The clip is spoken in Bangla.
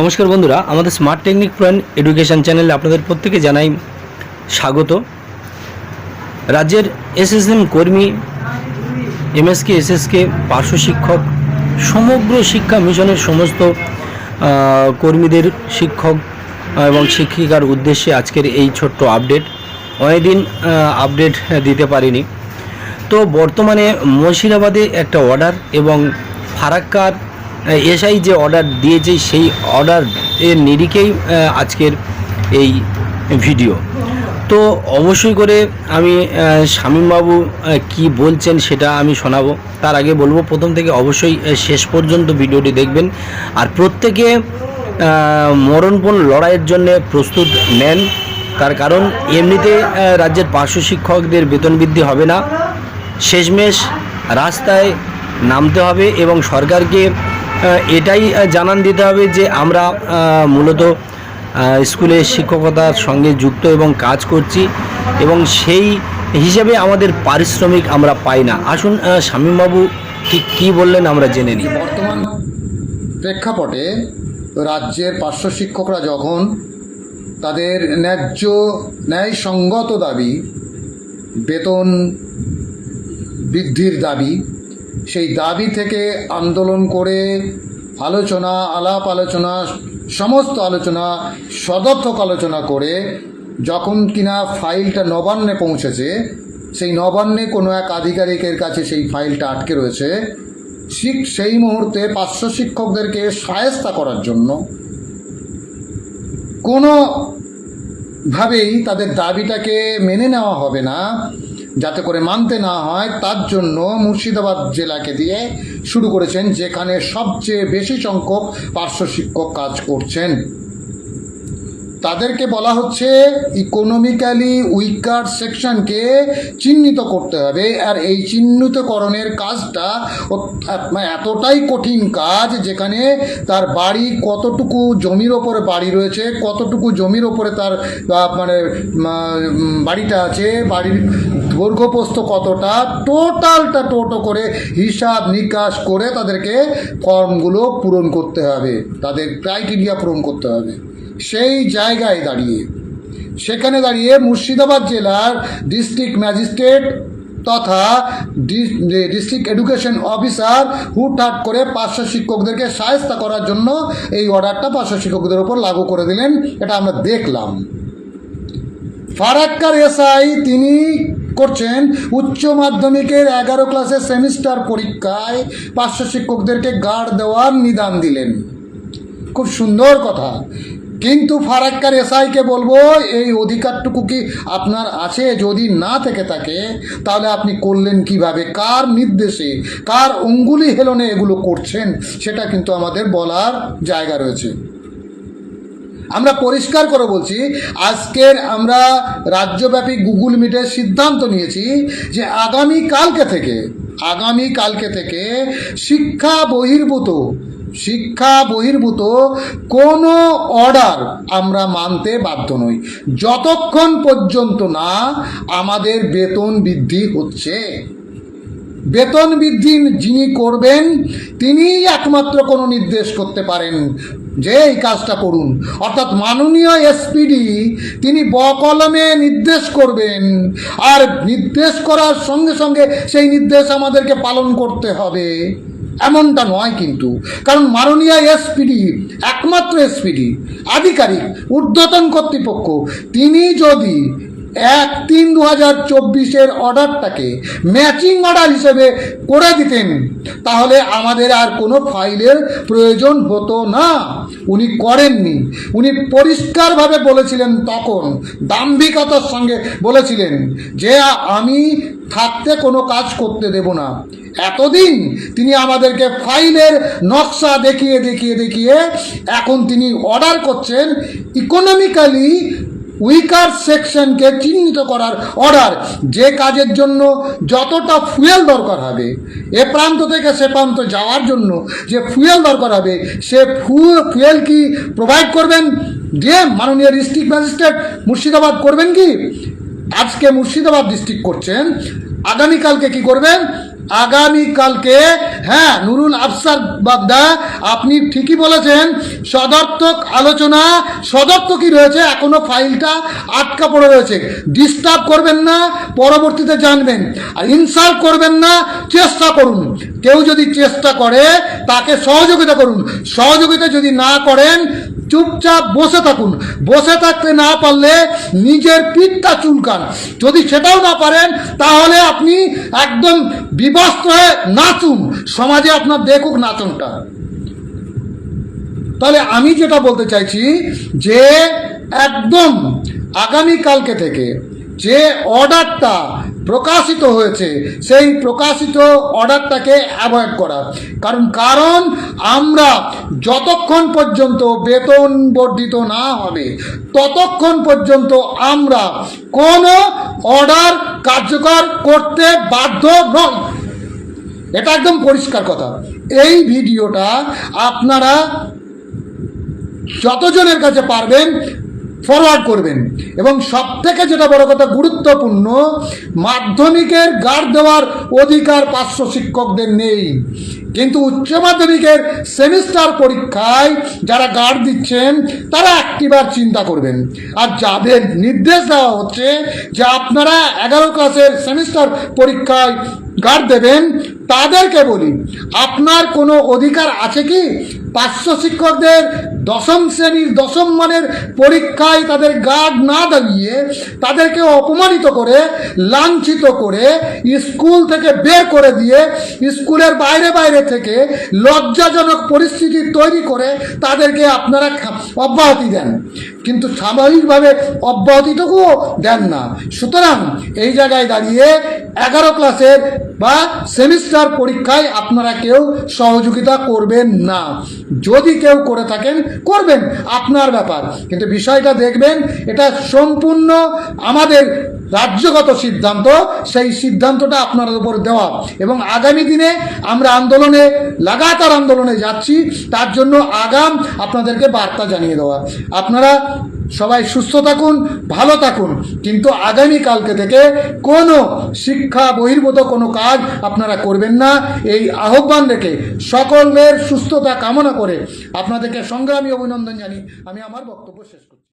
নমস্কার বন্ধুরা, আমাদের স্মার্ট টেকনিক পয়েন্ট এডুকেশন চ্যানেলে আপনাদের প্রত্যেকে জানাই স্বাগত। রাজ্যের এসএসএম কর্মী, এমএসকে, এসএসকে, পার্শ্ব শিক্ষক, সমগ্র শিক্ষা মিশনের সমস্ত কর্মীদের শিক্ষক এবং শিক্ষিকার উদ্দেশ্যে আজকের এই ছোট্ট আপডেট অনেকদিন আপডেট দিতে পারিনি। তো বর্তমানে মুর্শিদাবাদে একটা অর্ডার এবং ফারাক্কার এসআই যে অর্ডার দিয়েছে সেই অর্ডার এর নিরিখেই আজকের এই ভিডিও তো অবশ্যই করে আমি শামীমবাবু কি বলছেন সেটা আমি শোনাবো। তার আগে বলব, প্রথম থেকে অবশ্যই শেষ পর্যন্ত ভিডিওটি দেখবেন। আর প্রত্যেকে মরণপণ লড়াইয়ের জন্য প্রস্তুত নেন। তার কারণ, এমনিতে রাজ্যের পার্শ্ব শিক্ষকদের বেতন বৃদ্ধি হবে না। শেষমেশ রাস্তায় নামতে হবে এবং সরকারকে এটাই জানান দিতে হবে যে আমরা মূলত স্কুলে শিক্ষকতার সঙ্গে যুক্ত এবং কাজ করছি এবং সেই হিসেবে আমাদের পারিশ্রমিক আমরা পাই না। আসুন শামীমবাবু ঠিক কী বললেন আমরা জেনে নিই। বর্তমান প্রেক্ষাপটে রাজ্যের পার্শ্ব শিক্ষকরা যখন তাদের ন্যায্য ন্যায়সঙ্গত দাবি, বেতন বৃদ্ধির দাবি সেই দাবি থেকে আন্দোলন করে আলোচনা, আলাপ আলোচনা, সমস্ত আলোচনা, সদর্থক আলোচনা করে যখন কিনা ফাইলটা নবান্নে পৌঁছেছে, সেই নবান্নে কোনো এক আধিকারিকের কাছে সেই ফাইলটা আটকে রয়েছে। ঠিক সেই মুহূর্তে পার্শ্ব শিক্ষকদেরকে সায়স্তা করার জন্য কোনো ভাবেই তাদের দাবিটাকে মেনে নেওয়া হবে না। যাতে করে মানতে না হয়, তার জন্য মুর্শিদাবাদ জেলাকে দিয়ে শুরু করেছেন, যেখানে সবচেয়ে বেশি সংখ্যক পার্শ্ব শিক্ষক কাজ করছেন। তাদেরকে বলা হচ্ছে ইকোনমিক্যালি উইকার সেকশনকে চিহ্নিত করতে হবে। আর এই চিহ্নিতকরণের কাজটা মানে এতটাই কঠিন কাজ যেখানে তার বাড়ি কতটুকু জমির ওপরে বাড়ি রয়েছে, কতটুকু জমির ওপরে তার মানে বাড়িটা আছে, বাড়ির দৈর্ঘ্যপ্রস্থ কতটা, টোটালটা টোটো করে হিসাব নিকাশ করে তাদেরকে ফর্মগুলো পূরণ করতে হবে। তাদের ক্রাইটেরিয়া পূরণ করতে হবে। সেই জায়গায় দাঁড়িয়ে, সেখানে দাঁড়িয়ে মুর্শিদাবাদ জেলার ডিস্ট্রিক্ট ম্যাজিস্ট্রেট তথা ডিস্ট্রিক্ট এডুকেশন অফিসার হুটহাট করে পার্শ্ব শিক্ষকদেরকে সায়স্তা করার জন্য এই অর্ডারটা পার্শ্ব শিক্ষকদের ওপর লাগু করে দিলেন। এটা আমরা দেখলাম। ফারাক্কার এসআই তিনি করছেন, উচ্চ মাধ্যমিকের এগারো ক্লাসের সেমিস্টার পরীক্ষায় পার্শ্ব শিক্ষকদেরকে গার্ড দেওয়ার নিদান দিলেন। খুব সুন্দর কথা। কিন্তু ফারাক্কার এসআইকে বলব, এই অধিকারটুকু কি আপনার আছে? যদি না থেকে থাকে, তাহলে আপনি করলেন কীভাবে? কার নির্দেশে, কার অঙ্গুলি হেলনে এগুলো করছেন? সেটা কিন্তু আমাদের বলার জায়গা রয়েছে। আমরা পরিষ্কার করে বলছি, আজকের আমরা রাজ্যব্যাপী গুগল মিটের সিদ্ধান্ত নিয়েছি যে আগামী কালকে থেকে, আগামী কালকে থেকে শিক্ষা বহির্ভূত শিক্ষা বহির্ভূত কোনো অর্ডার আমরা মানতে বাধ্য নই। যতক্ষণ পর্যন্ত না আমাদের বেতন বৃদ্ধি হচ্ছে। বেতন বৃদ্ধি যিনি করবেন, তিনিই একমাত্র কোনো নির্দেশ করতে পারেন যে এই কাজটা করুন। অর্থাৎ মাননীয় এসপিডি, তিনি বকলমে নির্দেশ করবেন। আর নির্দেশ করার সঙ্গে সঙ্গে সেই নির্দেশ আমাদেরকে পালন করতে হবে। এমনটা নয় কিন্তু। কারণ মাননীয় এসপিডি একমাত্র এসপিডি আধিকারিক ঊর্ধ্বতন কর্তৃপক্ষ তিনি যদি এক তিন দু হাজার চব্বিশের অর্ডারটাকে ম্যাচিং অর্ডার হিসেবে করে দিতেন। তাহলে আমাদের আর কোনো ফাইলের প্রয়োজন হতো না। উনি করেননি। উনি পরিষ্কারভাবে বলেছিলেন তখন, দাম্ভিকতার সঙ্গে বলেছিলেন যে, আমি থাকতে কোনো কাজ করতে দেব না। এতদিন তিনি আমাদেরকে ফাইলের নকশা দেখিয়ে দেখিয়ে দেখিয়ে এখন তিনি অর্ডার করছেন ইকোনমিক্যালি উইকার সেকশনকে চিহ্নিত করার অর্ডার যে কাজের জন্য যতটা ফুয়েল দরকার হবে, এ প্রান্ত থেকে সে প্রান্ত যাওয়ার জন্য যে ফুয়েল দরকার হবে, সে ফুয়েল কি প্রোভাইড করবেন? যে মাননীয় ডিস্ট্রিক্ট ম্যাজিস্ট্রেট মুর্শিদাবাদ করবেন কি? আজকে মুর্শিদাবাদ ডিস্ট্রিক্ট করছেন, আগামীকালকে কি করবেন? আগামীকালকে হ্যাঁ নুরুল আফসার বাগদা, আপনি ঠিকই বলেছেন, সদর্থক আলোচনা সদর্থকই রয়েছে এখনও ফাইলটা আটকা পড়ে রয়েছে। ডিস্টার্ব করবেন না, পরবর্তীতে জানবেন। আর ইনসাল্ট করবেন না, চেষ্টা করুন। কেউ যদি চেষ্টা করে, তাকে সহযোগিতা করুন। সহযোগিতা যদি না করেন চুপচাপ বসে থাকুন। বসে থাকতে না পারলে নিজের পিঠটা চুলকান। যদি সেটাও না পারেন, তাহলে আপনি একদম বিবস্ত্র হয়ে নাচুন। সমাজে আপনার দেখুক নাচনটা। তাহলে আমি যেটা বলতে চাইছি, যে একদম আগামীকালকে থেকে যে অর্ডারটা প্রকাশিত হয়েছে। সেই প্রকাশিত অর্ডারটাকে অ্যাভয়েড করা। কারণ কারণ আমরা যতক্ষণ পর্যন্ত বেতন বর্ধিত না হবে, ততক্ষণ পর্যন্ত আমরা কোনো অর্ডার কার্যকর করতে বাধ্য নই। এটা একদম পরিষ্কার কথা। এই ভিডিওটা আপনারা যতজনের কাছে পারবেন ফরওয়ার্ড করবেন। এবং সব থেকে যেটা বড় কথা, গুরুত্বপূর্ণ, মাধ্যমিকের গার্ড দেওয়ার অধিকার পার্শ্ব শিক্ষকদের নেই। কিন্তু উচ্চ মাধ্যমিকের সেমিস্টার পরীক্ষায় যারা গার্ড দিচ্ছেন, তারা একটিবার চিন্তা করবেন। আর যাদের নির্দেশ দেওয়া হচ্ছে যে আপনারা এগারো ক্লাসের সেমিস্টার পরীক্ষায় গার্ড দেবেন, তাদেরকে বলি, আপনার কোনো অধিকার আছে কি? পার্শ্ব শিক্ষকদের দশম শ্রেণির দশম মানের পরীক্ষায় তাদের গার্ড না দাঁড়িয়ে তাদেরকে অপমানিত করে, লাঞ্ছিত করে, স্কুল থেকে বের করে দিয়ে স্কুলের বাইরে বাইরে থেকে লজ্জাজনক পরিস্থিতি তৈরি করে তাদেরকে আপনারা অব্যাহতি দেন। কিন্তু স্বাভাবিকভাবে অব্যাহতিটুকুও দেন না। সুতরাং এই জায়গায় দাঁড়িয়ে এগারো ক্লাসের বা সেমিস্টার পরীক্ষায় আপনারা কেউ সহযোগিতা করবেন না। যদি কেউ করে থাকেন করবেন। আপনার ব্যাপার। কিন্তু বিষয়টা দেখবেন এটা সম্পূর্ণ আমাদের রাজ্যগত সিদ্ধান্ত, সেই সিদ্ধান্তটা আপনাদের উপর দেওয়া। এবং আগামী দিনে আমরা আন্দোলনে, লাগাতার আন্দোলনে যাচ্ছি, তার জন্য আগাম আপনাদেরকে বার্তা জানিয়ে দেওয়া। আপনারা সবাই সুস্থ থাকুন, ভালো থাকুন, কিন্তু আগামী কালকে থেকে কোনো শিক্ষা বহির্ভূত কোনো কাজ আপনারা করবেন না। এই আহ্বান রেখে সকলের সুস্থতা কামনা করে আপনাদেরকে সংগ্রামী অভিনন্দন জানি আমি আমার বক্তব্য শেষ করছি।